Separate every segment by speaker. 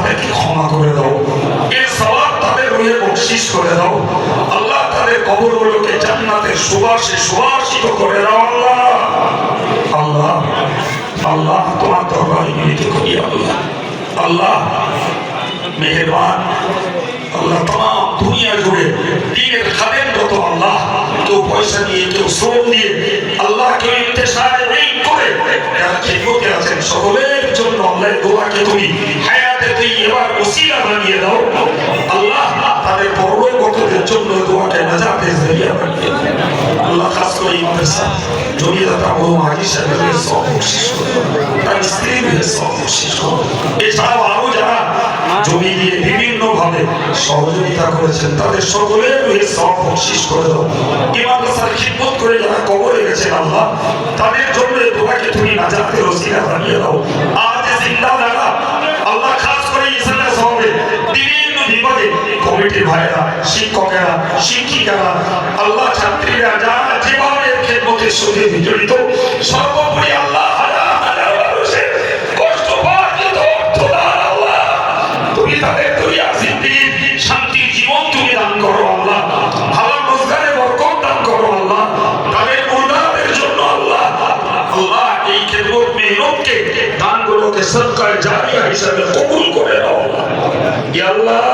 Speaker 1: তাদেরকে ক্ষমা করে দাও। এর সবাব তাদের রুহে বকশিস করে দাও। আল্লাহ তাদের কবরগুলোকে জান্নাতের সুবাসে সুবাসিত করে দাও, আল্লাহ। আল্লাহ আল্লাহ, তোমার দরবারে মিলিত করি, আল্লাহ। আল্লাহ, মেহরবান, আল্লাহ, তাম, দুনিয়া জুড়ে দিনের খাদেন যত আল্লাহ, কেউ পয়সা দিয়ে, কেউ শ্রম দিয়ে আল্লাহ কেউ ইন্তেসায় এই করে যারা খেতে আছেন, সকলের জন্য আল্লাহ দোয়াকে তুমি হায়াতে এবার ওসিলা বানিয়ে দাও। আল্লাহ তাদের পরলোকগতদের জন্য দোয়াকে নাজাতের জরিয়া বানিয়ে আল্লাহ খাস করে এই মাদ্রাসা জমিদাতা বড় মাঝি সাহেবের সব বকশিস করো তার স্ত্রীর সব করো এছাড়াও আরও যারা জমি দিয়ে বিভিন্ন ভাবে সহযোগিতা করেছেন, তাদের সকলের রুহে সব বকশিস করে দাও। এই মাদ্রাসার খিদমত করে যারা কবরে গেছেন, আল্লাহ তাদের জন্য দোয়াকে তুমি কমিটির ভাইরা, শিক্ষকেরা, শিক্ষিকারা, আল্লাহ ছাত্রীরা যারা যেভাবে খেদমতের সঙ্গে বিজড়িত সর্বোপরি আল্লাহ জীবন তুমি আল্লাহ। ভালো আল্লাহ। জন্য আল্লাহ আল্লাহ এই সরকার জারিয়া হিসাবে কবুল করে নাও আল্লাহ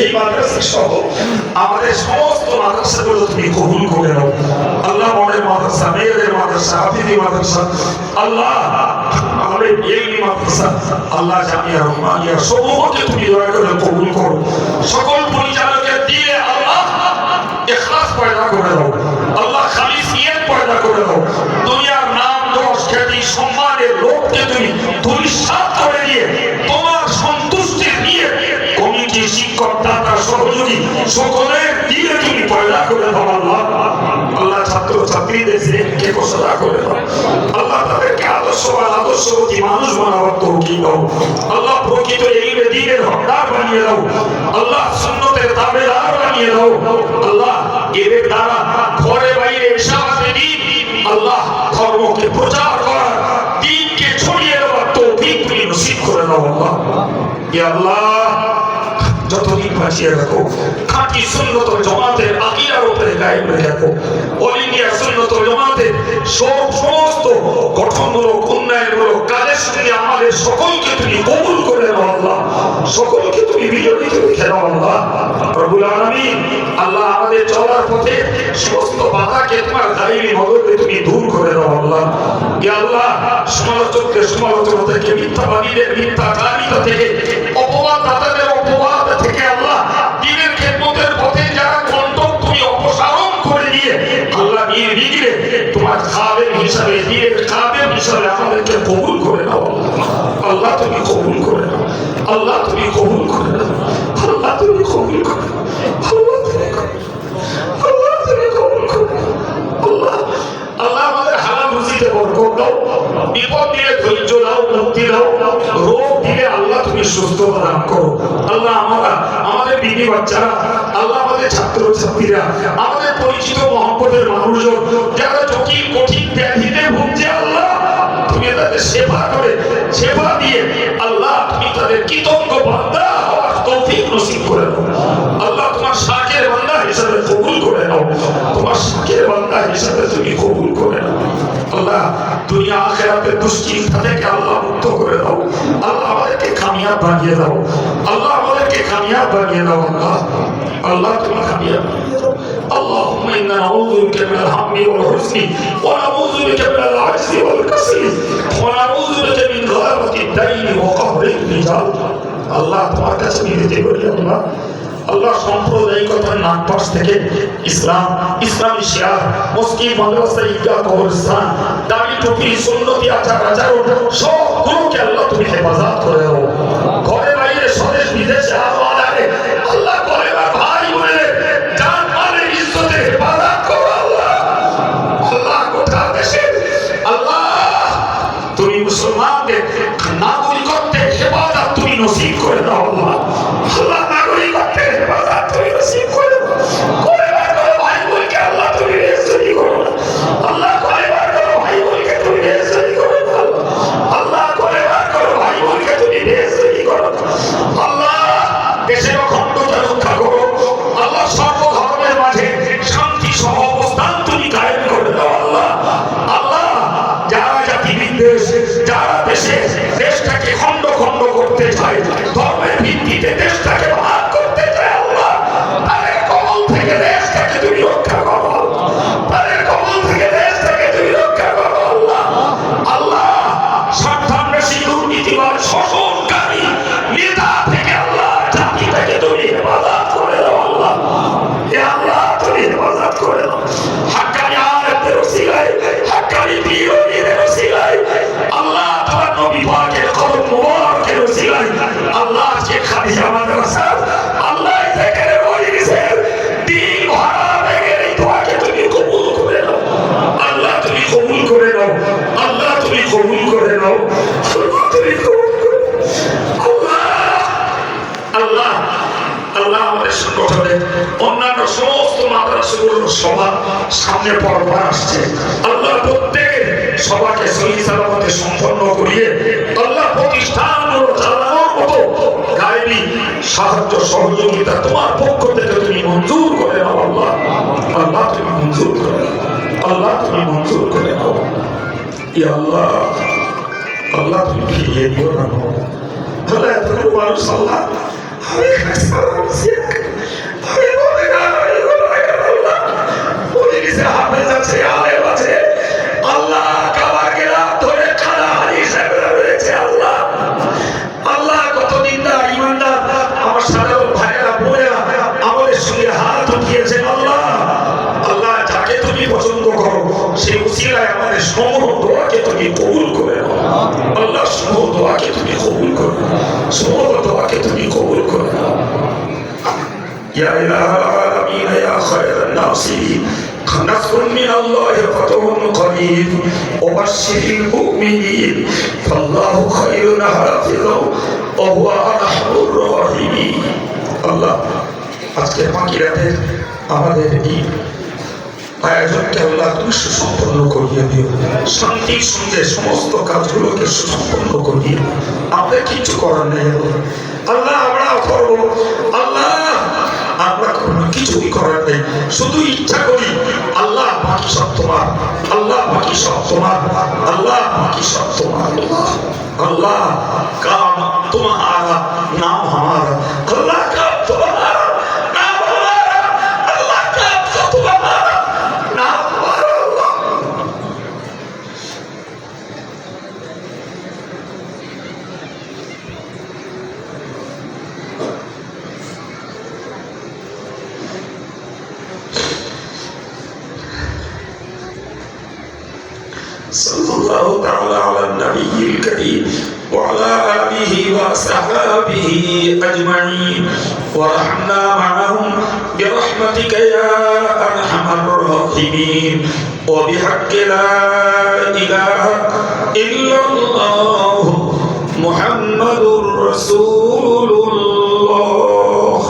Speaker 1: এই মাদ্রাসা সহ আমাদের সমস্ত মাদ্রাসাগুলো তুমি কবুল করে নাও। আল্লাহ মনের মাদ্রাসা, মেয়েদের মাদ্রাসা আল্লাহ আমাদের আল্লাহ জামিয়া রহমানিয়া সমূহকে তুমি দয়া করে সকল পরিচালকের দিয়ে আল্লাহ ইখলাস পয়দা করে দাও কমিটি শিক্ষক দাতা সহযোগী। সকলের দিয়ে তুমি পয়দা করে দাও আল্লাহ। আল্লাহ ছাত্র ছাত্রীদের কে ঘোষণা করে দাও আল্লাহ তাদেরকে আদর্শবান আদর্শবতী মানুষ বানাবার তৌকি দাও। আল্লাহ প্রকৃত ইলমে দ্বীনের হকদার বানিয়ে দাও। আল্লাহ সুন্নতের দাবেদার বানিয়ে দাও। আল্লাহ এদের দ্বারা ঘরে বাইরে ইশারাতে দিন, আল্লাহ ধর্মকে প্রচার করার দিনকে ছড়িয়ে দেওয়ার তৌফিক তুমি নসিব করে দাও আল্লাহ। ইয়া আল্লাহ বাঁচিয়ে রাখো। খাঁটি সুন্নত জমাতের আকিরার উপরে গায়ে করে রাখো। অল ইন্ডিয়া সুন্নত জমাতের সব সমস্ত গঠনমূলক, উন্নয়নমূলক কাজের সঙ্গে আমাদের সকলকে তুমি কবুল করে নাও আল্লাহ। সকলকে তুমি বিজয়িত রেখে দাও আল্লাহ। প্রভুল আলামিন, আল্লাহ আমাদের চলার পথে সমস্ত বাধাকে তোমার দায়ী মদতে তুমি দূর করে দাও আল্লাহ। আল্লাহ, সমালোচকদের সমালোচনা থেকে মিথ্যাবাদীদের মিথ্যাচারিতা থেকে অপবাদ দাতাদের অপবাদ সুস্থতা দান করো। আল্লাহ আমরা আমাদের বিবি বাচ্চারা, আল্লাহ আমাদের ছাত্র ছাত্রীরা আমাদের পরিচিত মহব্বতের মানুষজন, যারা জটিল কঠিন ব্যাধিতে ভুগছে আল্লাহ, তুমি তাদের সেবা করে, সেবা দিয়ে আল্লাহ তুমি তাদের কৃতজ্ঞ বান্দা হওয়ার তৌফিক নসিব করে আল্লাহ তোমার শাকের বান্দা হিসাবে কবুল করে নাও। তোমার শাকের বান্দা হিসাবে তুমি কবুল করে নাও। আল্লাহ, দুনিয়া আখেরাতের দুশ্চিন্তা থেকে আমাদেরকে কামিয়াব বানিয়ে দাও আল্লাহ আমাদেরকে কামিয়াব বানিয়ে দাও আল্লাহ আল্লাহ তুমি কামিয়াব বানিয়ে দাও اللهم انا نعوذ بك من الهم والحزن ونعوذ بك من العجز والكسل ونعوذ بك من غلبة الدين وقهر الرجال আল্লাহ তোমার কাছে বিনতি করি আল্লাহ আল্লাহ সাম্প্রদায়িকতার নাগপাশ থেকে ইসলাম ইসলামী শিয়ার মসজিদ মাদ্রাসা ঈদগাহ কবরস্থান দাড়ি টুপি সুন্নতি আচার আচরণ সবগুলোকে আল্লাহ তুমি হেফাজত করে দাও ঘরে বাইরে this hour. দেশ যারা দেশে দেশটাকে খণ্ড খন্ড করতে চায়। ধর্মের ভিত্তিতে দেশটাকে ভাগ করতে চায়। আল্লাহ। তাদের কবল থেকে দেশটাকে তুমি রক্ষা করো তাদের কবল থেকে দেশটাকে তুমি রক্ষা করো আল্লাহ আল্লাহ সাবধান বেশি দুর্নীতিবাদ শোষণ। আল্লাহ আল্লাহ আমাদের সংগঠনে অন্যান্য সমস্ত মাদ্রাসাগুলোর সভা সামনে পরবার আসছে। আল্লাহ প্রত্যেকের সভাকে সহি সালামতে সম্পন্ন করিয়ে আল্লাহ প্রতিষ্ঠানগুলো চালানোর মতো গায়েবী সাহায্য সহযোগিতা তোমার পক্ষ থেকে তুমি মঞ্জুর করে নাও আল্লাহ। আল্লাহ তুমি মঞ্জুর করে আল্লাহ তুমি মঞ্জুর করে নাও। ই আল্লাহ আল্লাহ তুমি ফিরিয়ে দিও না। তাহলে এতগুলো মানুষ আল্লাহ সমগ্র দোয়াকে তুমি কবুল করে আল্লাহ সমগ্র দোয়াকে তুমি কবুল করে নাও يا إله العالمين يا خير الناصرين نصر من الله فتح قريب وبشر المؤمنين فالله خير حافظا وهو أرحم الراحمين الله আজকের মাকিরাতের আমাদের এই আয়োজনকে আল্লাহ তুমি সুসম্পন্ন করিয়ে দিও শান্তির সঙ্গে সমস্ত কাজগুলোকে সুসম্পন্ন করিয়ে দিও। আমাদের কিছু করার নেই আল্লাহ আল্লাহ আমরা করবো আল্লাহ আমরা কোনো কিছুই করার নেই। শুধু ইচ্ছা করি, আল্লাহ বাকি সব তোমার, আল্লাহ বাকি সব তোমার, আল্লাহ বাকি সব তোমার। আল্লাহ, কাম النبي الكريم وعلى آله وصحبه أجمعين ورحمنا معهم برحمتك يا أرحم الراحمين وبحق لا إله إلا الله محمد رسول الله